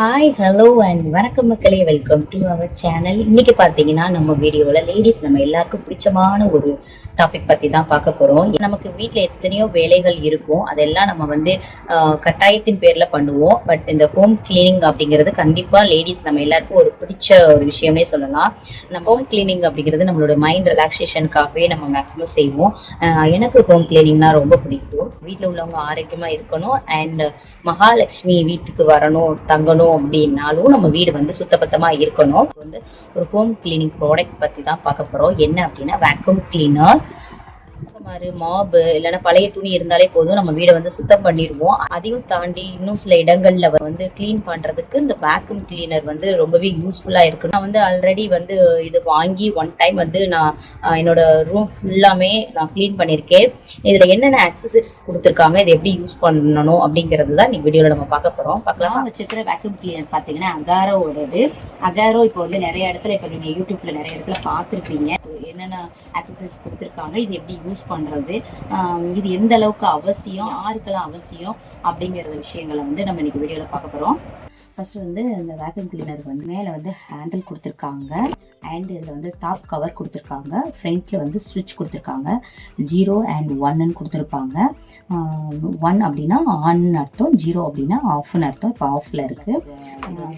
Hi hello and வணக்கம் மக்களே. Welcome to our channel இன்னைக்கு பார்த்தீங்கன்னா நம்ம வீடியோவில் லேடிஸ் நம்ம எல்லாருக்கும் பிடிச்சமான ஒரு டாபிக் பற்றி தான் பார்க்க போகிறோம் நமக்கு வீட்டில் எத்தனையோ வேலைகள் இருக்கும். அதெல்லாம் நம்ம வந்து கட்டாயத்தின் பேரில் பண்ணுவோம். பட் இந்த ஹோம் கிளீனிங் அப்படிங்கிறது கண்டிப்பாக லேடிஸ் நம்ம எல்லாருக்கும் ஒரு பிடிச்ச ஒரு விஷயம்னே சொல்லலாம். நம்ம ஹோம் கிளீனிங் அப்படிங்கிறது நம்மளோட மைண்ட் ரிலாக்ஸேஷனுக்காகவே நம்ம மேக்ஸிமம் செய்வோம். எனக்கு ஹோம் கிளீனிங்னா ரொம்ப பிடிக்கும். வீட்டில் உள்ளவங்க ஆரோக்கியமாக இருக்கணும். அண்ட் மகாலட்சுமி வீட்டுக்கு வரணும் தங்கணும் அப்படின்னாலும் நம்ம வீடு வந்து சுத்தபத்தமாக இருக்கணும். வந்து ஒரு ஹோம் கிளீனிங் ப்ராடக்ட் பற்றி தான் பார்க்க போகிறோம் என்ன அப்படின்னா வேக்யூம் கிளீனர் மாறு மாபு இல்லைன்னா பழைய துணி இருந்தாலே போதும். நம்ம வீடை வந்து சுத்தம் பண்ணிடுவோம். அதையும் தாண்டி இன்னும் சில இடங்கள்ல வந்து க்ளீன் பண்றதுக்கு இந்த வேக்யூம் கிளீனர் வந்து ரொம்பவே யூஸ்ஃபுல்லா இருக்கு. நான் வந்து ஆல்ரெடி வந்து இது வாங்கி ஒன் டைம் வந்து நான் என்னோட ரூம் ஃபுல்லாமே நான் க்ளீன் பண்ணியிருக்கேன். இதுல என்னென்ன அக்சசரிஸ் கொடுத்துருக்காங்க இதை எப்படி யூஸ் பண்ணணும் அப்படிங்கிறது தான் நீ வீடியோல நம்ம பார்க்க போறோம். பார்க்கலாம்? வச்சிருக்கிற வேக்யூம் கிளீனர் பார்த்தீங்கன்னா அகாரோடது அகாரோ இப்போ வந்து நிறைய இடத்துல இப்போ நீங்க யூடியூப்ல நிறைய இடத்துல பார்த்துருக்கீங்க. என்னென்ன அக்சசரிஸ் கொடுத்துருக்காங்க இது எப்படி யூஸ் பண்ணுறது இது எந்த அளவுக்கு அவசியம் ஆறுக்கெல்லாம் அவசியம் அப்படிங்கிற விஷயங்களை வந்து நம்ம இன்னைக்கு வீடியோவில் பார்க்க போகிறோம் ஃபஸ்ட்டு வந்து இந்த வேக்யூம் கிளீனருக்கு வந்து மேலே வந்து ஹேண்டில் கொடுத்துருக்காங்க. அண்ட் இதில் வந்து டாப் கவர் கொடுத்துருக்காங்க. ஃப்ரண்ட்டில் வந்து ஸ்விட்ச் கொடுத்துருக்காங்க. ஜீரோ அண்ட் ஒன்னு கொடுத்துருப்பாங்க. ஒன் அப்படின்னா ஆன் அர்த்தம். ஜீரோ அப்படின்னா ஆஃப்னு அர்த்தம். இப்போ ஆஃபில் இருக்குது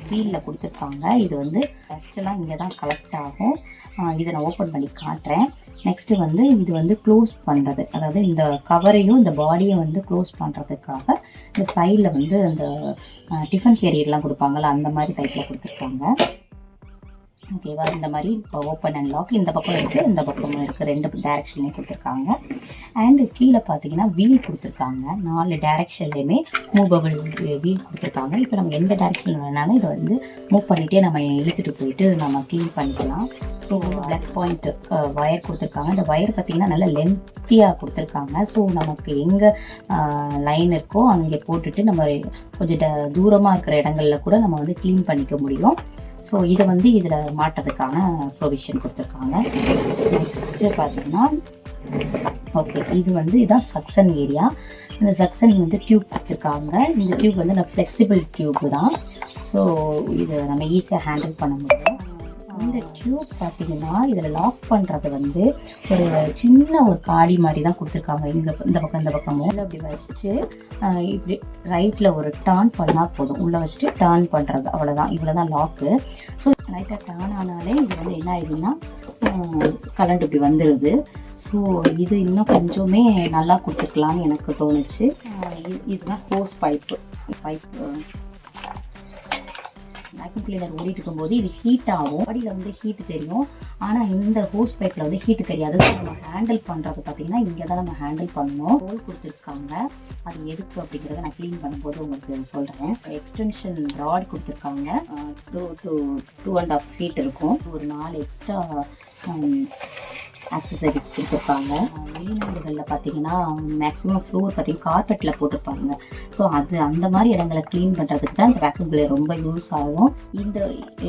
ஸ்பீடில் கொடுத்துருக்காங்க. இது வந்து ஃபஸ்ட்டெல்லாம் இங்கே தான் கலெக்ட் ஆகும். இதை நான் ஓப்பன் பண்ணி காட்டுறேன். நெக்ஸ்ட்டு வந்து இது வந்து க்ளோஸ் பண்ணுறது அதாவது இந்த கவரையும் இந்த பாடியை வந்து க்ளோஸ் பண்ணுறதுக்காக இந்த சைடில் வந்து அந்த டிஃபன் கேரியர்லாம் கொடுப்பாங்கல்ல அந்த மாதிரி டைப்பில் கொடுத்துருக்காங்க. ஓகேவா இந்த மாதிரி இப்போ ஓப்பன் அண்ட் லாக் இந்த பக்கம் இருக்குது இந்த பக்கமும் இருக்குது ரெண்டு டேரெக்ஷன்லேயும் கொடுத்துருக்காங்க. அண்டு கீழே பார்த்தீங்கன்னா வீல் கொடுத்துருக்காங்க. நாலு டேரெக்ஷன்லேயுமே மூவபிள் வீல் கொடுத்துருக்காங்க. இப்போ நம்ம எந்த டேரெக்ஷன் வேணாலும் இதை வந்து மூவ் பண்ணிகிட்டே நம்ம இழுத்துட்டு போயிட்டு நம்ம க்ளீன் பண்ணிக்கலாம். ஸோ பிளக் பாயிண்ட் ஒயர் கொடுத்துருக்காங்க. இந்த ஒயர் பார்த்திங்கன்னா நல்லா லென்த்தியாக கொடுத்துருக்காங்க. ஸோ நமக்கு எங்கே லைன் இருக்கோ அங்கே போட்டுட்டு நம்ம கொஞ்சம் ட- தூரமாக இருக்கிற இடங்கள்ல கூட நம்ம வந்து க்ளீன் பண்ணிக்க முடியும். ஸோ இதை வந்து இதில் மாட்டதுக்கான ப்ரொவிஷன் கொடுத்துருக்காங்க. நெக்ஸ்ட்டு பார்த்தீங்கன்னா ஓகே இது வந்து இதான் சக்சன் ஏரியா இந்த சக்சன் வந்து டியூப் கொடுத்துருக்காங்க. இந்த டியூப் வந்து நம்ம ஃப்ளெக்சிபிள் டியூப் தான். ஸோ இதை நம்ம ஈஸியாக ஹேண்டில் பண்ண முடியும். இந்த டியூப் பார்த்தீங்கன்னா இதில் லாக் பண்ணுறது வந்து ஒரு சின்ன ஒரு காடி மாதிரி தான் கொடுத்துருக்காங்க. இந்த இந்த பக்கம் இந்த பக்கமும் உள்ள இப்படி வச்சுட்டு இப்படி ரைட்டில் ஒரு டர்ன் பண்ணால் போதும். உள்ளே வச்சுட்டு டர்ன் பண்ணுறது அவ்வளோதான் இவ்வளோ தான் லாக்கு ஸோ ரைட்டாக டர்ன் ஆனாலே இது வந்து என்ன ஆயிடுதுன்னா கரண்ட் இப்படி வந்துடுது ஸோ இது இன்னும் கொஞ்சமே நல்லா கொடுத்துருக்கலாம்னு எனக்கு தோணுச்சு. இது- இதுதான் hose pipe pipe vacuum cleaner ஓடிட்டு இருக்கும்போது இது ஹீட் ஆகும். பாடியில் வந்து ஹீட் தெரியும். ஆனால் இந்த ஹோஸ் பைப்பில் வந்து ஹீட் தெரியாது. ஸோ நம்ம ஹேண்டில் பண்ணுறது பார்த்தீங்கன்னா இங்கே தான் நம்ம ஹேண்டில் பண்ணணும். ஹோல் கொடுத்துருக்காங்க. அது எதுக்கு அப்படிங்கிறத நான் க்ளீன் பண்ணும்போது உங்களுக்கு சொல்கிறேன் எக்ஸ்டென்ஷன் ராட் கொடுத்துருக்காங்க. Two two two and half feet இருக்கும். ஒரு நாலு எக்ஸ்ட்ரா ஆக்சசரிஸ் கொடுத்துருப்பாங்க வெளிநாடுகளில் பார்த்தீங்கன்னா மேக்ஸிமம் ஃப்ளோர் பார்த்தீங்கன்னா கார்பெட்டில் போட்டிருப்பாங்க. ஸோ அது அந்த மாதிரி இடங்களை க்ளீன் பண்ணுறதுக்கு தான் இந்த வேக்யூம் கிளீனர் ரொம்ப யூஸ் ஆகும். இந்த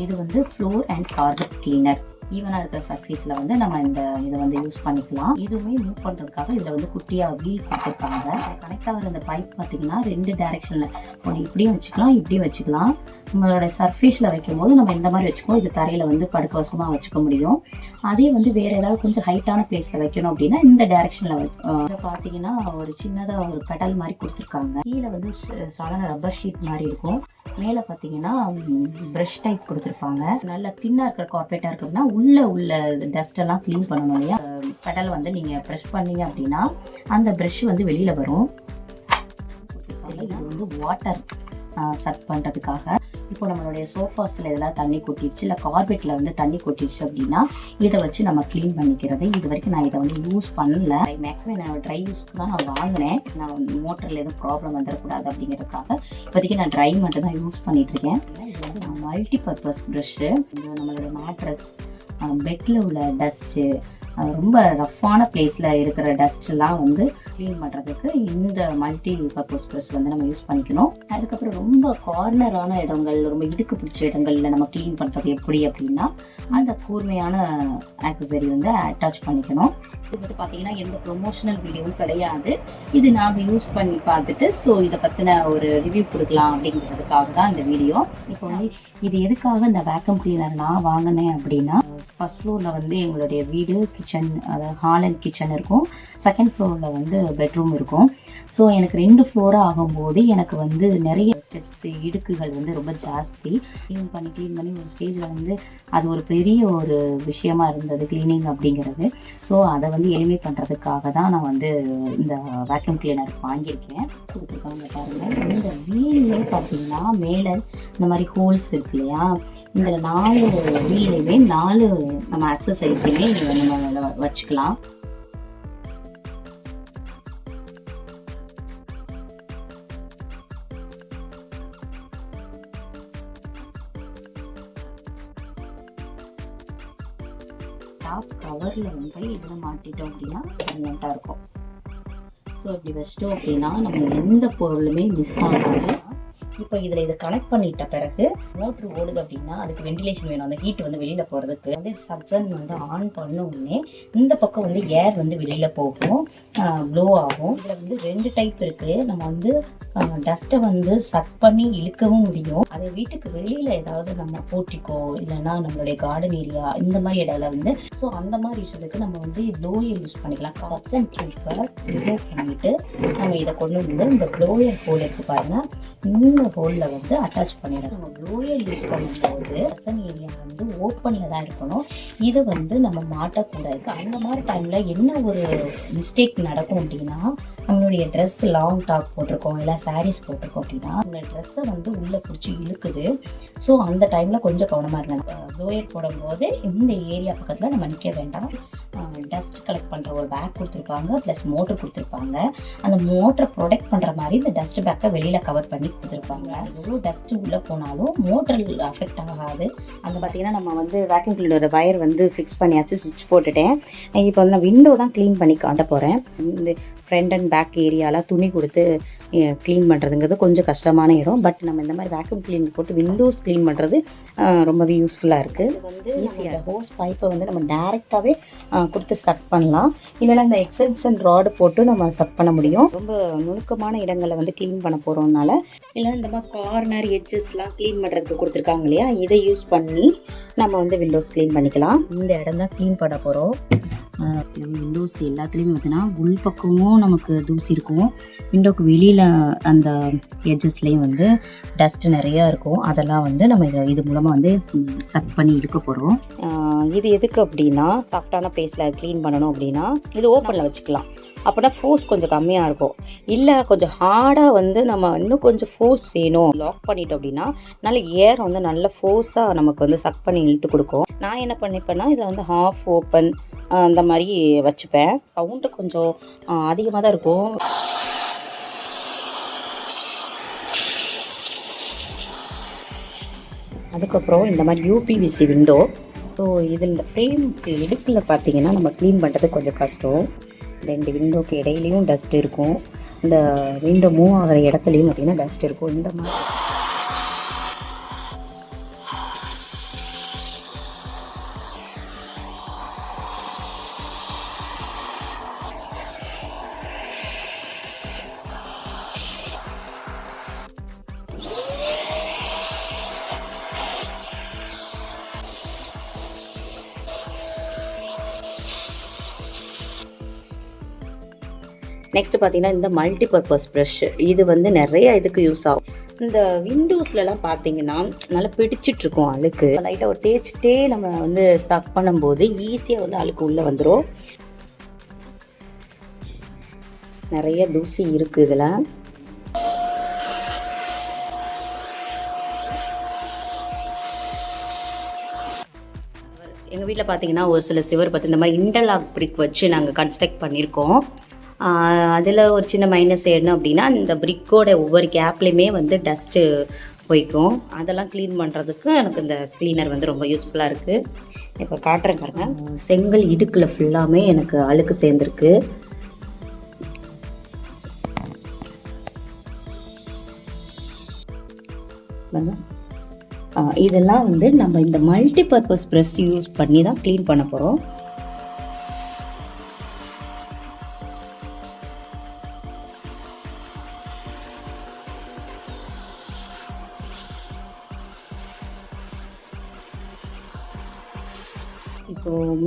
இது வந்து ஃப்ளோர் அண்ட் கார்பெட் கிளீனர் ஈவனாக இருக்கிற சர்ஃபேஸில் வந்து நம்ம இந்த இதை வந்து யூஸ் பண்ணிக்கலாம். இதுவுமே மூவ் பண்ணுறதுக்காக இதில் வந்து குட்டியாக வீல் கொடுத்துருக்காங்க கனெக்ட் ஆகிற இந்த பைப் பார்த்தீங்கன்னா ரெண்டு டேரெக்ஷனில் ஒன்று இப்படியும் வச்சுக்கலாம் இப்படியும் வச்சுக்கலாம். நம்மளோட சர்ஃபேஸில் வைக்கும் போது நம்ம இந்த மாதிரி வச்சுக்கோ இது தரையில் வந்து படுக்க வசமாக வச்சுக்க முடியும். அதே வந்து வேறு ஏதாவது கொஞ்சம் ஹைட்டான பிளேஸில் வைக்கணும் அப்படின்னா இந்த டைரெக்ஷனில் பார்த்தீங்கன்னா ஒரு சின்னதாக ஒரு பெடல் மாதிரி கொடுத்துருக்காங்க. கீழே வந்து சாதாரண ரப்பர் ஷீட் மாதிரி இருக்கும். மேலே பார்த்தீங்கன்னா ப்ரஷ் டைப் கொடுத்துருப்பாங்க. நல்ல தின்னாக இருக்கிற கார்பரேட்டாக இருக்கு அப்படின்னா உள்ளே உள்ள டஸ்ட்டெல்லாம் க்ளீன் பண்ணணும் இல்லையா? பெடல் வந்து நீங்கள் ப்ரெஷ் பண்ணீங்க அப்படின்னா அந்த ப்ரெஷ் வந்து வெளியில் வரும். இது வந்து வாட்டர் சர்வ் பண்ணுறதுக்காக இப்போ நம்மளுடைய சோஃபாஸில் இதெல்லாம் தண்ணி கொட்டிடுச்சு இல்லை கார்பெட்டில் வந்து தண்ணி கொட்டிடுச்சு அப்படின்னா இதை வச்சு நம்ம க்ளீன் பண்ணிக்கிறது. இது வரைக்கும் நான் இதை வந்து யூஸ் பண்ணல. மேக்ஸிமம் என்னோட ட்ரை யூஸ்க்கு தான் நான் வாங்கினேன். நான் வந்து மோட்டரில் எதுவும் ப்ராப்ளம் வந்துடக்கூடாது அப்படிங்கிறதுக்காக இப்போதைக்கு நான் ட்ரை மட்டும் தான் யூஸ் பண்ணிட்டு இருக்கேன் இது வந்து மல்டி பர்பஸ் ப்ரஷ்ஷு நம்மளோட மேட்ரஸ் பெட்டில் உள்ள டஸ்ட்டு ரொம்ப ரஃப்பான பிளேஸில் இருக்கிற டஸ்ட்லாம் வந்து க்ளீன் பண்ணுறதுக்கு இந்த மல்டி பர்பஸ் ப்ரெஸ் வந்து நம்ம யூஸ் பண்ணிக்கணும். அதுக்கப்புறம் ரொம்ப கார்னரான இடங்கள் ரொம்ப இடுக்கு பிடிச்ச இடங்களில் நம்ம க்ளீன் பண்ணுறது எப்படி அப்படின்னா அந்த கூர்மையான ஆக்சசரி வந்து அட்டாச் பண்ணிக்கணும். இது வந்து பார்த்தீங்கன்னா எந்த ப்ரொமோஷனல் வீடியோவும் கிடையாது. இது நாங்கள் யூஸ் பண்ணி பார்த்துட்டு ஸோ இதை பற்றின ஒரு ரிவ்யூ கொடுக்கலாம் அப்படிங்கிறதுக்காக தான் இந்த வீடியோ இப்போ வந்து இது எதுக்காக இந்த வேக்கம் கிளீனர் நான் வாங்கினேன் அப்படின்னா ஃபர்ஸ்ட் ஃப்ளோரில் வந்து எங்களுடைய வீடு கிச்சன் அதாவது ஹால் அண்ட் கிச்சன் இருக்கும். செகண்ட் ஃப்ளோரில் வந்து பெட்ரூம் இருக்கும். ஸோ எனக்கு ரெண்டு ஃப்ளோராக ஆகும்போது எனக்கு வந்து நிறைய ஸ்டெப்ஸ் இடுக்குகள் வந்து ரொம்ப ஜாஸ்தி. க்ளீன் பண்ணி க்ளீன் பண்ணி ஒரு ஸ்டேஜில் வந்து அது ஒரு பெரிய ஒரு விஷயமா இருந்தது க்ளீனிங் அப்படிங்கிறது. ஸோ அதை வந்து எளிமை பண்ணுறதுக்காக தான் நான் வந்து இந்த வேக்யூம் கிளீனர் வாங்கியிருக்கேன். கொடுத்துருக்காங்க பாருங்கள் இந்த வீலே பார்த்தீங்கன்னா மேலே இந்த மாதிரி ஹோல்ஸ் இருக்கு இல்லையா? இந்த நாலு வீலையுமே நாலு நம்ம எக்ஸசைஸையுமே நம்ம வச்சுக்கலாம். டாப் கவரில் வந்து இதில் மாட்டிட்டோம் அப்படின்னா பர்மனெண்ட்டாக இருக்கும். ஸோ இப்படி வச்சிட்டோம் அப்படின்னா நம்ம எந்த பொருளுமே மிஸ் ஆகாது. இப்போ இதில் இதை கனெக்ட் பண்ணிட்ட பிறகு மோட்ரு ஓடுது அப்படின்னா அதுக்கு வென்டிலேஷன் வேணும். அந்த ஹீட் வந்து வெளியில் போகிறதுக்கு வந்து சக்சன் வந்து ஆன் பண்ண உடனே இந்த பக்கம் வந்து ஏர் வந்து வெளியில் போகும். ப்ளோ ஆகும். இதில் வந்து ரெண்டு டைப் இருக்குது நம்ம வந்து டஸ்ட்டை வந்து சக் பண்ணி இழுக்கவும் முடியும். அதை வீட்டுக்கு வெளியில் ஏதாவது நம்ம போட்டிக்கோ இல்லைன்னா நம்மளுடைய கார்டன் ஏரியா இந்த மாதிரி இடையில வந்து ஸோ அந்த மாதிரி விஷயத்துக்கு நம்ம வந்து ப்ளோயர் யூஸ் பண்ணிக்கலாம். சக்சன் ட்ரிப்பை ரிமூவ் பண்ணிட்டு நம்ம இதை கொண்டு வந்து இந்த ப்ளோயர் ஹோல் இருக்கு பாருங்க. இந்த ஹோலில் வந்து அட்டாச் பண்ணிடலாம் நம்ம ப்ளோயர் யூஸ் பண்ணும்போது சக்சன் ஏரியா வந்து ஓப்பனில் தான் இருக்கணும். இதை வந்து நம்ம மாட்டக்கூடாது. அந்த மாதிரி டைமில் என்ன ஒரு மிஸ்டேக் நடக்கும் அப்படின்னா உங்களுடைய ட்ரெஸ் லாங் டாப் போட்டிருக்கோம் இல்லை சாரீஸ் போட்டிருக்கோம் அப்படின்னா அந்த ட்ரெஸ்ஸை வந்து உள்ளே பிடிச்சி இழுக்குது. ஸோ அந்த டைமில் கொஞ்சம் கவனமாக இருங்க. லோயர் போடும்போது இந்த ஏரியா பக்கத்தில் நம்ம நிற்க வேண்டாம். டஸ்ட் கலெக்ட் பண்ணுற ஒரு பேக் கொடுத்துருப்பாங்க ப்ளஸ் மோட்ரு கொடுத்துருப்பாங்க. அந்த மோட்டரை ப்ரொடெக்ட் பண்ணுற மாதிரி இந்த டஸ்ட் பேக்கை வெளியில் கவர் பண்ணி கொடுத்துருப்பாங்க. எவ்வளோ டஸ்ட்டு உள்ளே போனாலும் மோட்டர் அஃபெக்ட் ஆகாது. அந்த பார்த்தீங்கன்னா நம்ம வந்து வேக்யூம் கிளீனரோட வயர் வந்து ஃபிக்ஸ் பண்ணியாச்சு சுவிட்ச் போட்டுட்டேன். இப்போ வந்து நான் விண்டோ தான் க்ளீன் பண்ணி காட்ட போகிறேன் இந்த ஃப்ரண்ட் அண்ட் பேக் ஏரியாலாம் துணி கொடுத்து க்ளீன் பண்ணுறதுங்கிறது கொஞ்சம் கஷ்டமான இடம். பட் நம்ம இந்த மாதிரி வேக்யூம் க்ளீன் போட்டு விண்டோஸ் க்ளீன் பண்ணுறது ரொம்பவே யூஸ்ஃபுல்லாக இருக்குது வந்து ஈஸியாக ஹோஸ் பைப்பை வந்து நம்ம டேரெக்டாகவே கொடுத்து சக் பண்ணலாம். இல்லைன்னா இந்த எக்ஸ்டென்ஷன் ராடு போட்டு நம்ம சக் பண்ண முடியும். ரொம்ப நுணுக்கமான இடங்களை வந்து க்ளீன் பண்ண போகிறோம்னால இல்லைன்னா இந்த மாதிரி கார்னர் எட்ஜஸ்லாம் க்ளீன் பண்ணுறதுக்கு கொடுத்துருக்காங்க இல்லையா? இதை யூஸ் பண்ணி நம்ம வந்து விண்டோஸ் க்ளீன் பண்ணிக்கலாம். இந்த இடம் தான் க்ளீன் பண்ண போகிறோம் விண்டோஸ் எல்லாத்துலேயுமே பார்த்தீங்கன்னா உள் பக்கமும் நமக்கு தூசி இருக்கும். விண்டோக்கு வெளியில் அந்த எட்ஜஸ்லேயும் வந்து டஸ்ட் நிறையா இருக்கும். அதெல்லாம் வந்து நம்ம இதை இது மூலமாக வந்து சக் பண்ணி எடுக்க போகிறோம் இது எதுக்கு அப்படின்னா சாஃப்டான பேஸில் க்ளீன் பண்ணணும் அப்படின்னா இது ஓப்பனில் வச்சுக்கலாம். அப்படின்னா ஃபோர்ஸ் கொஞ்சம் கம்மியாக இருக்கும். இல்லை கொஞ்சம் ஹார்டாக வந்து நம்ம இன்னும் கொஞ்சம் ஃபோர்ஸ் வேணும். லாக் பண்ணிட்டோம் அப்படின்னா நல்ல ஏர் வந்து நல்ல ஃபோர்ஸாக நமக்கு வந்து சக் பண்ணி இழுத்து கொடுக்கும். நான் என்ன பண்ணிப்பேன்னா இதில் வந்து ஹாஃப் ஓப்பன் அந்த மாதிரி வச்சுப்பேன். சவுண்டு கொஞ்சம் அதிகமாக தான் இருக்கும். அதுக்கப்புறம் இந்த மாதிரி யூபிவிசி விண்டோ ஸோ இதில் இந்த ஃப்ரேமுக்கு இடுப்பில் பார்த்தீங்கன்னா நம்ம க்ளீன் பண்ணுறது கொஞ்சம் கஷ்டம். ரெண்டு விண்டோக்கு இடையிலையும் டஸ்ட் இருக்கும். இந்த விண்டோ மூவ் ஆகிற இடத்துலையும் பார்த்திங்கன்னா டஸ்ட் இருக்கும். இந்த மாதிரி நெக்ஸ்ட் பார்த்தீங்கன்னா இந்த மல்டிபர்பஸ் ப்ரஷ் இது வந்து நிறைய இதுக்கு யூஸ் ஆகும். இந்த விண்டோஸ்லலாம் பார்த்தீங்கன்னா நல்லா பிடிச்சிட்டு இருக்கும் அழுக்கு. லைட்டாக ஒரு தேய்ச்சிட்டே நம்ம வந்து ஸ்டக் பண்ணும்போது ஈஸியாக வந்து அழுக்கு உள்ளே வந்துடும் நிறைய தூசி இருக்குது இதில். எங்கள் வீட்டில் பார்த்தீங்கன்னா ஒரு சில சிவர் பார்த்து இந்த மாதிரி இன்டர்லாக் பிரிக் வச்சு நாங்கள் கன்ஸ்ட்ரக்ட் பண்ணியிருக்கோம் அதில் ஒரு சின்ன மைனஸ் என்ன அப்படின்னா இந்த பிரிக்கோட ஒவ்வொரு கேப்லேயுமே வந்து டஸ்ட்டு போய்க்கும். அதெல்லாம் க்ளீன் பண்ணுறதுக்கு எனக்கு இந்த க்ளீனர் வந்து ரொம்ப யூஸ்ஃபுல்லாக இருக்குது இப்போ காட்டுறேன் பாருங்கள் செங்கல் இடுக்கில் ஃபுல்லாமே எனக்கு அழுக்கு சேர்ந்துருக்கு. இதெல்லாம் வந்து நம்ம இந்த மல்டி பர்பஸ் ப்ரெஸ் யூஸ் பண்ணி தான் க்ளீன் பண்ண போகிறோம்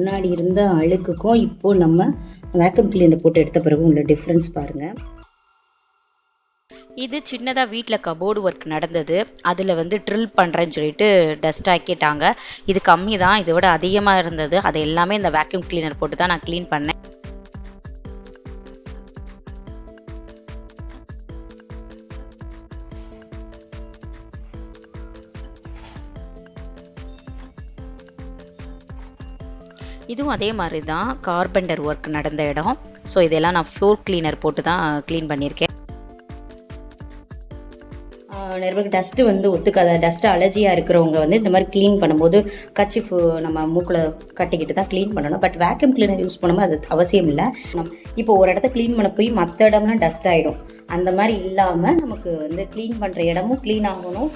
முன்னாடி இருந்த அழுக்குக்கும் இப்போது நம்ம வேக்யூம் கிளீனர் போட்டு எடுத்த பிறகு உள்ள டிஃப்ரென்ஸ் பாருங்கள் இது சின்னதாக வீட்டில் கபோர்டு ஒர்க் நடந்தது. அதில் வந்து ட்ரில் பண்ணுறேன்னு சொல்லிட்டு டஸ்ட் ஆக்கிட்டாங்க. இது கம்மி தான் இதை விட அதிகமாக இருந்தது. அதை எல்லாமே இந்த வேக்யூம் கிளீனர் போட்டு தான் நான் க்ளீன் பண்ணேன். இதுவும் அதே மாதிரி தான் கார்பெண்டர் ஒர்க் நடந்த இடம். ஸோ இதெல்லாம் நான் ஃப்ளோர் கிளீனர் போட்டு தான் க்ளீன் பண்ணியிருக்கேன் நிறைய டஸ்ட்டு வந்து ஒத்துக்காத. டஸ்ட்டு அலர்ஜியாக இருக்கிறவங்க வந்து இந்த மாதிரி க்ளீன் பண்ணும்போது கச்சிஃப் நம்ம மூக்கில் கட்டிக்கிட்டு தான் க்ளீன் பண்ணணும். பட் வேக்யூம் கிளீனர் யூஸ் பண்ணும்போது அது அவசியம் இல்லை. நம் இப்போ ஒரு இடத்த க்ளீன் பண்ண போய் மற்ற இடம்லாம் டஸ்ட் ஆகிடும் அந்த மாதிரி இல்லாமல் நமக்கு வந்து க்ளீன் பண்ணுற இடமும் க்ளீன் ஆகணும்.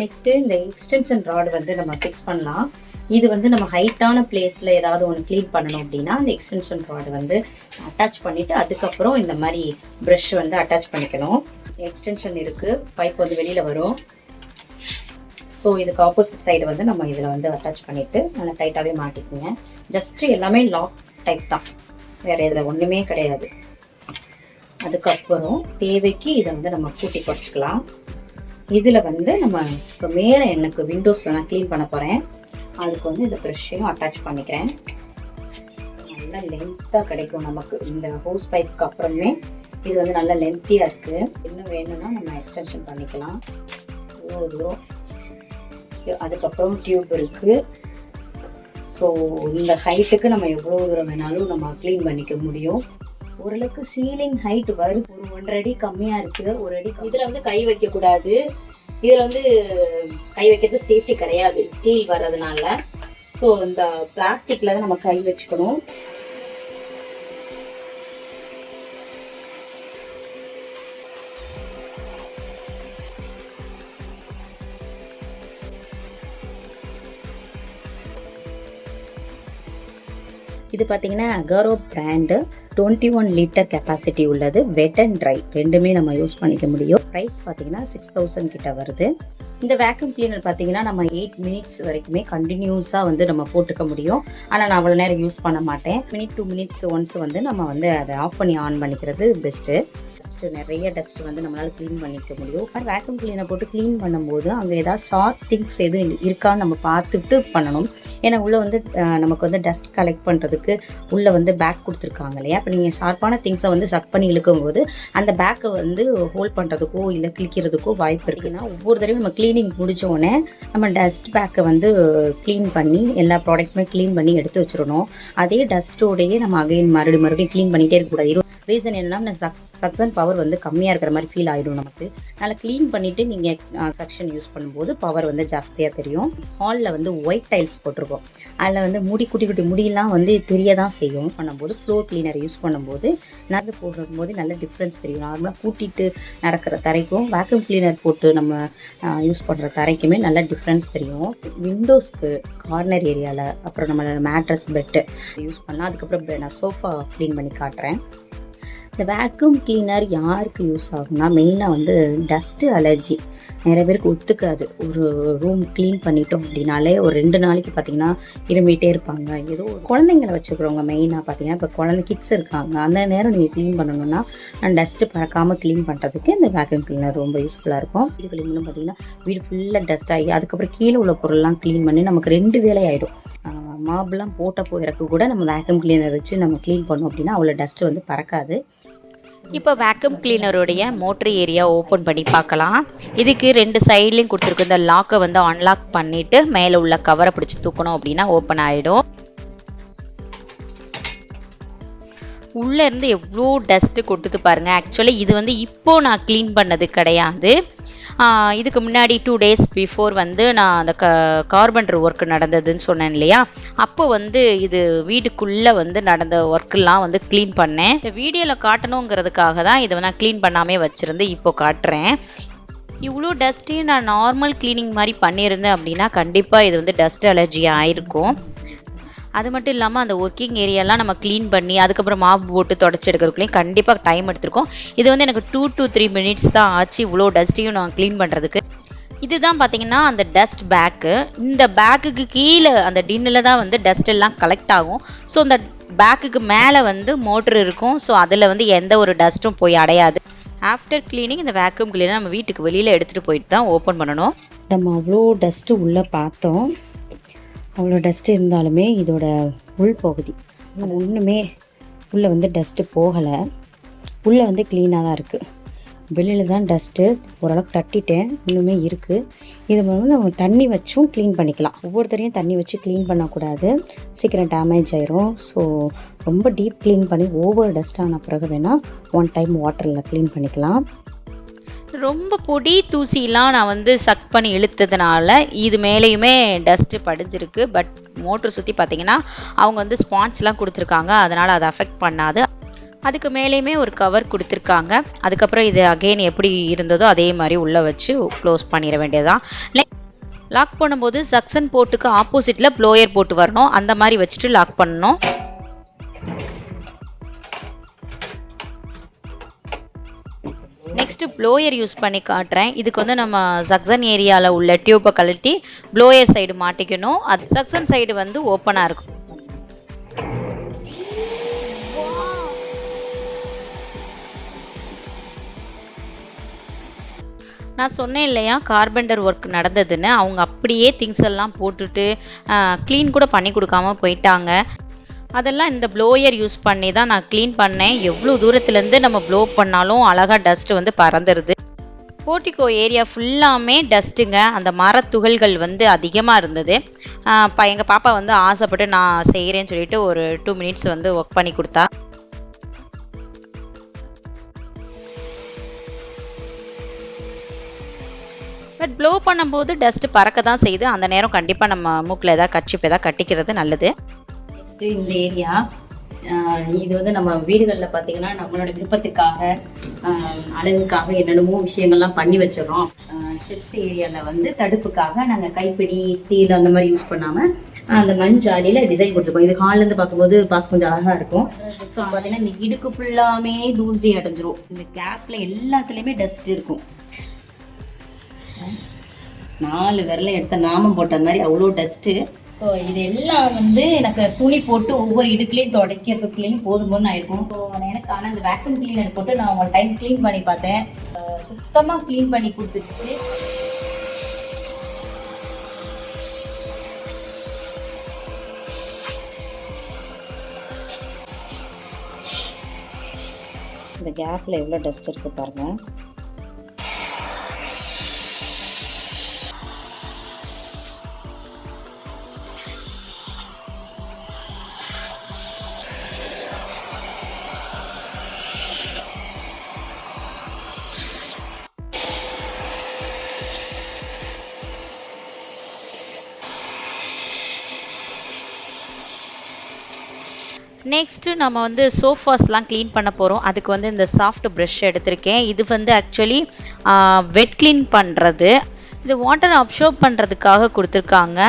நெக்ஸ்ட்டு இந்த எக்ஸ்டென்ஷன் ராடு வந்து நம்ம ஃபிக்ஸ் பண்ணலாம். இது வந்து நம்ம ஹைட்டான பிளேஸில் ஏதாவது ஒன்று க்ளீன் பண்ணணும் அப்படின்னா அந்த எக்ஸ்டென்ஷன் ராடு வந்து அட்டாச் பண்ணிவிட்டு அதுக்கப்புறம் இந்த மாதிரி ப்ரஷ் வந்து அட்டாச் பண்ணிக்கணும். எக்ஸ்டென்ஷன் இருக்குது பைப் வந்து வெளியில் வரும். ஸோ இதுக்கு ஆப்போசிட் சைடு வந்து நம்ம இதில் வந்து அட்டாச் பண்ணிவிட்டு நல்லா டைட்டாகவே மாட்டிக்குங்க. ஜஸ்ட்டு எல்லாமே லாக் டைப் தான். வேறு இதில் ஒன்றுமே கிடையாது. அதுக்கப்புறம் தேவைக்கு இதை வந்து நம்ம கூட்டி குறைச்சிக்கலாம். இதில் வந்து நம்ம இப்போ மேலே எனக்கு விண்டோஸில் நான் க்ளீன் பண்ண போகிறேன் அதுக்கு வந்து இந்த ப்ரெஷ்ஷையும் அட்டாச் பண்ணிக்கிறேன். நல்லா லென்த்தாக கிடைக்கும் நமக்கு. இந்த ஹோஸ் பைப்புக்கு அப்புறமே இது வந்து நல்லா லென்த்தியாக இருக்குது இன்னும் வேணும்னா நம்ம எக்ஸ்டென்ஷன் பண்ணிக்கலாம். இவ்வளோ தூரம் அதுக்கப்புறம் டியூப் இருக்குது ஸோ இந்த ஹைட்டுக்கு நம்ம எவ்வளோ தூரம் வேணாலும் நம்ம க்ளீன் பண்ணிக்க முடியும். ஓரளவுக்கு சீலிங் ஹைட் வருது ஒரு ஒன்றரை அடி கம்மியாக இருக்குது ஒரு அடி இதில் வந்து கை வைக்கக்கூடாது. இதில் வந்து கை வைக்கிறது சேஃப்டி கிடையாது. ஸ்டீல் வர்றதுனால. ஸோ இந்த பிளாஸ்டிக்கில் தான் நம்ம கை வச்சுக்கணும். இது பார்த்தீங்கன்னா Agaro brand twenty one litre capacity உள்ளது. வெட் அண்ட் ட்ரை ரெண்டுமே நம்ம யூஸ் பண்ணிக்க முடியும். ப்ரைஸ் பார்த்தீங்கன்னா சிக்ஸ் தௌசண்ட் கிட்ட வருது. இந்த வேக்யூம் கிளீனர் பார்த்தீங்கன்னா நம்ம எயிட் மினிட்ஸ் வரைக்குமே கண்டினியூஸாக வந்து நம்ம போட்டுக்க முடியும். ஆனால் நான் அவ்வளோ நேரம் யூஸ் பண்ண மாட்டேன். மினிட் டூ மினிட்ஸ் ஒன்ஸ் வந்து நம்ம வந்து அதை ஆஃப் பண்ணி ஆன் பண்ணிக்கிறது பெஸ்ட்டு டஸ்ட்டு நிறைய டஸ்ட் வந்து நம்மளால் க்ளீன் பண்ணிக்க முடியும். வேக்யூம் கிளீனை போட்டு க்ளீன் பண்ணும்போது அங்கே ஏதாவது ஷார்ட் திங்ஸ் எதுவும் இருக்கான்னு நம்ம பார்த்துட்டு பண்ணணும். ஏன்னா உள்ளே வந்து நமக்கு வந்து டஸ்ட் கலெக்ட் பண்ணுறதுக்கு உள்ளே வந்து பேக் கொடுத்துருக்காங்க இல்லையா? இப்போ நீங்கள் ஷார்ப்பான திங்ஸை வந்து சக் பண்ணி இழுக்கும் போது அந்த பேக்கை வந்து ஹோல்ட் பண்ணுறதுக்கோ இல்லை கிழிக்கிறதுக்கோ வாய்ப்பு இருக்குன்னா ஒவ்வொரு தடவையும் நம்ம க்ளீனிங் முடிச்சோடனே நம்ம டஸ்ட் பேக்கை வந்து க்ளீன் பண்ணி எல்லா ப்ராடக்ட்டுமே க்ளீன் பண்ணி எடுத்து வச்சிடணும். அதே டஸ்ட்டோடையே நம்ம அகைன் மறுபடியும் மறுபடியும் க்ளீன் பண்ணிகிட்டே இருக்கக்கூடாது. ரீசன் என்னன்னா சக் சக்சன் பவர் பவர் வந்து கம்மியாக இருக்கிற மாதிரி ஃபீல் ஆகிடும் நமக்கு. நல்லா க்ளீன் பண்ணிவிட்டு நீங்கள் சக்ஷன் யூஸ் பண்ணும்போது பவர் வந்து ஜாஸ்தியாக தெரியும். ஹாலில் வந்து ஒயிட் டைல்ஸ் போட்டிருக்கோம். அதில் வந்து முடி குட்டி குட்டி முடியெல்லாம் வந்து தெரிய தான் செய்யும். பண்ணும்போது ஃப்ளோர் க்ளீனர் யூஸ் பண்ணும்போது நடந்து போடும்போது நல்ல டிஃப்ரென்ஸ் தெரியும். நார்மலாக கூட்டிட்டு நடக்கிற தரைக்கும் வேக்யூம் கிளீனர் போட்டு நம்ம யூஸ் பண்ணுற தரைக்குமே நல்ல டிஃப்ரென்ஸ் தெரியும். விண்டோஸ்க்கு கார்னர் ஏரியாவில் அப்புறம் நம்மளோட மேட்ரஸ் பெட்டு யூஸ் பண்ணலாம். அதுக்கப்புறம் நான் சோஃபா க்ளீன் பண்ணி காட்டுறேன். இந்த வேக்யூம் கிளீனர் யாருக்கு யூஸ் ஆகும்னா மெயினாக வந்து டஸ்ட்டு அலர்ஜி நிறைய பேருக்கு ஒத்துக்காது. ஒரு ரூம் க்ளீன் பண்ணிட்டோம் அப்படின்னாலே ஒரு ரெண்டு நாளைக்கு பார்த்தீங்கன்னா இருமிகிட்டே இருப்பாங்க. ஏதோ ஒரு குழந்தைங்களை வச்சுக்கிறவங்க மெயினாக பார்த்தீங்கன்னா இப்போ குழந்தை கிட்ஸ் இருக்காங்க. அந்த நேரம் நீங்கள் க்ளீன் பண்ணணும்னா டஸ்ட்டு பறக்காமல் க்ளீன் பண்ணுறதுக்கு இந்த வேக்யூம் கிளீனர் ரொம்ப யூஸ்ஃபுல்லாக இருக்கும். இது இன்னும் பார்த்தீங்கன்னா வீடு ஃபுல்லாக டஸ்ட் ஆகி அதுக்கப்புறம் கீழே உள்ள பொருள்லாம் க்ளீன் பண்ணி நமக்கு ரெண்டு வேலை ஆகிடும் மாப்லாம் போட்ட போகிறக்கு கூட நம்ம வேக்யூம் கிளீனர் வச்சு நம்ம க்ளீன் பண்ணோம் அப்படின்னா அவ்வளோ டஸ்ட்டு வந்து பறக்காது. இப்போ வேக்யூம் கிளீனருடைய மோட்ரு ஏரியா ஓப்பன் பண்ணி பார்க்கலாம். இதுக்கு ரெண்டு சைட்லேயும் கொடுத்துருக்கு. இந்த லாக்கை வந்து அன்லாக் பண்ணிவிட்டு மேலே உள்ள கவரை பிடிச்சி தூக்கணும் அப்படின்னா ஓப்பன் ஆகிடும் உள்ளே இருந்து எவ்வளோ டஸ்ட்டு கொட்டுது பாருங்கள் ஆக்சுவலி இது வந்து இப்போது நான் க்ளீன் பண்ணது கிடையாது. இதுக்கு முன்னாடி டூ டேஸ் பிஃபோர் வந்து நான் அந்த க கார்பன்டர் ஒர்க் நடந்ததுன்னு சொன்னேன் இல்லையா? அப்போ வந்து இது வீடுக்குள்ளே வந்து நடந்த ஒர்க்கெல்லாம் வந்து க்ளீன் பண்ணேன். இந்த வீடியோவில் காட்டணுங்கிறதுக்காக தான் இதை நான் க்ளீன் பண்ணாமே வச்சுருந்து இப்போ காட்டுறேன். இவ்வளோ டஸ்ட்டையும் நான் நார்மல் க்ளீனிங் மாதிரி பண்ணியிருந்தேன் அப்படின்னா கண்டிப்பாக இது வந்து டஸ்ட் அலர்ஜி ஆயிருக்கும். அது மட்டும் இல்லாமல் அந்த ஒர்க்கிங் ஏரியாலாம் நம்ம க்ளீன் பண்ணி அதுக்கப்புறம் மாப் போட்டு தொடச்சி எடுக்கிறதுக்குள்ளேயும் கண்டிப்பாக டைம் எடுத்திருக்கோம். இது வந்து எனக்கு டூ டூ த்ரீ மினிட்ஸ் தான் ஆச்சு இவ்வளோ டஸ்ட்டையும் நான் க்ளீன் பண்ணுறதுக்கு இதுதான் பார்த்தீங்கன்னா அந்த டஸ்ட் பேக்கு இந்த பேக்குக்கு கீழே அந்த டின்னில் தான் வந்து டஸ்ட் எல்லாம் கலெக்ட் ஆகும். ஸோ அந்த பேக்குக்கு மேலே வந்து மோட்ரு இருக்கும். ஸோ அதில் வந்து எந்த ஒரு டஸ்ட்டும் போய் அடையாது. ஆஃப்டர் க்ளீனிங் இந்த வேக்யூம் க்ளீனர் நம்ம வீட்டுக்கு வெளியில் எடுத்துகிட்டு போயிட்டு தான் ஓப்பன் பண்ணணும். நம்ம அவ்வளோ டஸ்ட்டு உள்ளே பார்த்தோம். அவ்வளோ டஸ்ட்டு இருந்தாலுமே இதோட உள் பகுதி. அது ஒன்றுமே உள்ளே வந்து டஸ்ட்டு போகலை. உள்ளே வந்து க்ளீனாக தான் இருக்குது வெளியில் தான் டஸ்ட்டு ஓரளவுக்கு தட்டிட்டேன். இன்னுமே இருக்குது இது வந்து நம்ம தண்ணி வச்சும் க்ளீன் பண்ணிக்கலாம். ஒவ்வொருத்தரையும் தண்ணி வச்சு க்ளீன் பண்ணக்கூடாது. சீக்கிரம் டேமேஜ் ஆயிரும். ஸோ ரொம்ப டீப் க்ளீன் பண்ணி ஓவர் டஸ்ட் ஆன பிறகு வேணால் ஒன் டைம் வாட்டரில் க்ளீன் பண்ணிக்கலாம். ரொம்ப பொடி தூசிலாம் நான் வந்து சக் பண்ணி இழுத்ததுனால இது மேலேயுமே டஸ்ட்டு படிஞ்சிருக்கு. பட் மோட்ரு சுற்றி பார்த்தீங்கன்னா அவங்க வந்து ஸ்பான்ச்லாம் கொடுத்துருக்காங்க. அதனால் அதை அஃபெக்ட் பண்ணாது. அதுக்கு மேலேயுமே ஒரு கவர் கொடுத்துருக்காங்க. அதுக்கப்புறம் இது அகெயின் எப்படி இருந்ததோ அதே மாதிரி உள்ளே வச்சு க்ளோஸ் பண்ணிட வேண்டியதான் லாக் பண்ணும்போது சக்சன் போட்டுக்கு ஆப்போசிட்டில் ப்ளோயர் போட்டு வரணும். அந்த மாதிரி வச்சுட்டு லாக் பண்ணணும். நெக்ஸ்ட் ப்ளோயர் யூஸ் பண்ணி காட்டுறேன். இதுக்கு வந்து நம்ம சக்சன் ஏரியாவில் உள்ள டியூப்பை கழட்டி ப்ளோயர் சைடு மாட்டிக்கணும். அது சக்சன் சைடு வந்து ஓப்பனாக இருக்கும். நான் சொன்னேன் இல்லையா கார்பெண்டர் ஒர்க் நடந்ததுன்னு. அவங்க அப்படியே திங்ஸ் எல்லாம் போட்டுட்டு க்ளீன் கூட பண்ணி கொடுக்காம போயிட்டாங்க. அதெல்லாம் இந்த ப்ளோயர் யூஸ் பண்ணி தான் நான் க்ளீன் பண்ணேன். எவ்வளோ தூரத்துலேருந்து நம்ம ப்ளோ பண்ணாலும் அழகாக டஸ்ட் வந்து பறந்துடுது போர்ட்டிகோ ஏரியா ஃபுல்லாமே டஸ்ட்டுங்க அந்த மரத்துகள்கள் வந்து அதிகமாக இருந்தது. எங்கள் பாப்பா வந்து ஆசைப்பட்டு நான் செய்கிறேன்னு சொல்லிட்டு ஒரு டூ மினிட்ஸ் வந்து ஒர்க் பண்ணி கொடுத்தா. பட் ப்ளோ பண்ணும்போது டஸ்ட்டு பறக்க தான் செய்யுது. அந்த நேரம் கண்டிப்பாக நம்ம மூக்கில் ஏதாவது கட்சிப்பு ஏதாவது கட்டிக்கிறது நல்லது. ஃபஸ்ட்டு இந்த ஏரியா இது வந்து நம்ம வீடுகளில் பார்த்தீங்கன்னா நம்மளோட விருப்பத்துக்காக அழகுக்காக என்னென்னமோ விஷயங்கள்லாம் பண்ணி வச்சிடறோம். ஸ்டெப்ஸ் ஏரியாவில் வந்து தடுப்புக்காக நாங்கள் கைப்பிடி ஸ்டீல் அந்த மாதிரி யூஸ் பண்ணாமல் அந்த மண் ஜாலியில் டிசைன் கொடுத்துருக்கோம். இது ஹால்லேருந்து பார்க்கும்போது பார்க்க கொஞ்சம் அழகாக இருக்கும். ஸோ பார்த்தீங்கன்னா இந்த இடுக்கு ஃபுல்லாமே தூசி அடைஞ்சிரும். இந்த கேப்பில் எல்லாத்துலேயுமே டஸ்ட் இருக்கும். நாலு விரலை எடுத்த நாமம் போட்ட மாதிரி அவ்வளோ டஸ்ட்டு ஸோ இது எல்லாம் வந்து எனக்கு துணி போட்டு ஒவ்வொரு இடுக்குலையும் போதும் போதுமோன்னு ஆயிருக்கும். ஸோ எனக்கு ஆனால் இந்த வேக்யூம் கிளீனர் போட்டு நான் ஒரு டைம் க்ளீன் பண்ணி பார்த்தேன். சுத்தமாக க்ளீன் பண்ணி கொடுத்துருச்சு. இந்த கேப்பில் எவ்வளோ டஸ்ட் இருக்குது பாருங்கள் நெக்ஸ்ட்டு நம்ம வந்து சோஃபாஸ்லாம் க்ளீன் பண்ண போகிறோம் அதுக்கு வந்து இந்த சாஃப்ட் ப்ரஷ் எடுத்திருக்கேன். இது வந்து ஆக்சுவலி வெட் க்ளீன் பண்ணுறது இது வாட்டர் அப்சர்வ் பண்ணுறதுக்காக கொடுத்துருக்காங்க.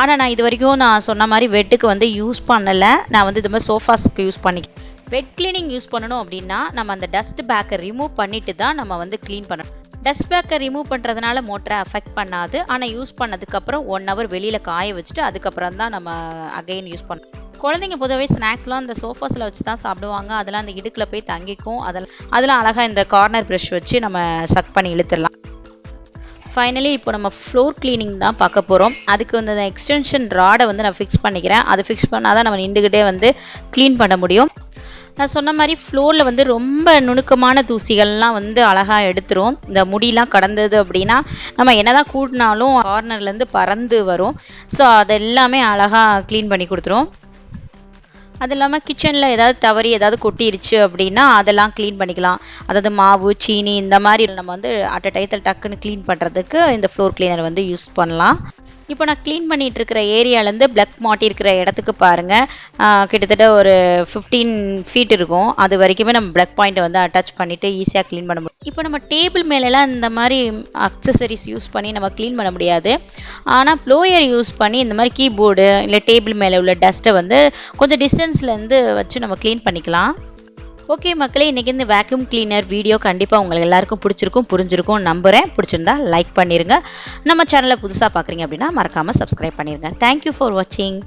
ஆனால் நான் இது வரைக்கும் நான் சொன்ன மாதிரி வெட்டுக்கு வந்து யூஸ் பண்ணலை. நான் வந்து இது மாதிரி சோஃபாஸ்க்கு யூஸ் பண்ணி வெட் க்ளீனிங் யூஸ் பண்ணணும் அப்படின்னா நம்ம அந்த டஸ்ட் பேக்கை ரிமூவ் பண்ணிட்டு தான் நம்ம வந்து க்ளீன் பண்ணணும். டஸ்ட் பேக்கை ரிமூவ் பண்ணுறதுனால மோட்டரை அஃபெக்ட் பண்ணாது. ஆனால் யூஸ் பண்ணதுக்கப்புறம் ஒன் ஹவர் வெளியில் காய வச்சுட்டு அதுக்கப்புறம் தான் நம்ம அகைன் யூஸ் பண்ணணும். குழந்தைங்க பொதுவாகவே ஸ்நாக்ஸ்லாம் அந்த சோஃபாஸில் வச்சு தான் சாப்பிடுவாங்க. அதெல்லாம் அந்த இடுக்கில் போய் தங்கிக்கும். அதெல்லாம் அதெல்லாம் அழகாக இந்த கார்னர் ப்ரஷ் வச்சு நம்ம சக் பண்ணி இழுத்துடலாம். ஃபைனலி இப்போ நம்ம ஃப்ளோர் க்ளீனிங் தான் பார்க்க போகிறோம் அதுக்கு வந்து அந்த எக்ஸ்டென்ஷன் ராடை வந்து நான் ஃபிக்ஸ் பண்ணிக்கிறேன். அது ஃபிக்ஸ் பண்ணால் தான் நம்ம நின்றுக்கிட்டே வந்து க்ளீன் பண்ண முடியும். நான் சொன்ன மாதிரி ஃப்ளோரில் வந்து ரொம்ப நுணுக்கமான தூசிகள்லாம் வந்து அழகாக எடுத்துரும். இந்த முடியெலாம் கடந்தது அப்படின்னா நம்ம என்ன தான் கூட்டினாலும் கார்னர்லேருந்து பறந்து வரும். ஸோ அதெல்லாமே அழகாக க்ளீன் பண்ணி கொடுத்துரும். அது இல்லாமல் கிச்சனில் ஏதாவது தவறி ஏதாவது கொட்டிருச்சு அப்படின்னா அதெல்லாம் க்ளீன் பண்ணிக்கலாம். அதாவது மாவு சீனி இந்த மாதிரி நம்ம வந்து அட் அ டயத்தில் டக்குன்னு க்ளீன் பண்ணுறதுக்கு இந்த ஃப்ளோர் கிளீனர் வந்து யூஸ் பண்ணலாம். இப்போ நான் க்ளீன் பண்ணிகிட்டு இருக்கிற ஏரியாலேருந்து பிளக் மாட்டியிருக்கிற இடத்துக்கு பாருங்கள் கிட்டத்தட்ட ஒரு ஃபிஃப்டீன் ஃபீட் இருக்கும். அது வரைக்குமே நம்ம பிளக் பாயிண்ட்டை வந்து அட்டாச் பண்ணிவிட்டு ஈஸியாக க்ளீன் பண்ண முடியும். இப்போ நம்ம டேபிள் மேலெலாம் இந்த மாதிரி அக்சசரிஸ் யூஸ் பண்ணி நம்ம க்ளீன் பண்ண முடியாது. ஆனால் ப்ளோயர் யூஸ் பண்ணி இந்த மாதிரி கீபோர்டு இல்லை டேபிள் மேலே உள்ள டஸ்ட்டை வந்து கொஞ்சம் டிஸ்டன்ஸ்லேருந்து வச்சு நம்ம க்ளீன் பண்ணிக்கலாம். ஓகே மக்களே இன்றைக்கி இந்த வேக்யூம் கிளீனர் வீடியோ கண்டிப்பாக உங்களுக்கு எல்லாருக்கும் பிடிச்சிருக்கும் புரிஞ்சிருக்கும். நம்புகிறேன் பிடிச்சிருந்தா லைக் பண்ணிடுங்க நம்ம சேனலை புதுசாக பார்க்குறீங்க அப்படின்னா மறக்காமல் சப்ஸ்கிரைப் பண்ணிடுங்க தேங்க்யூ ஃபார் வாட்சிங்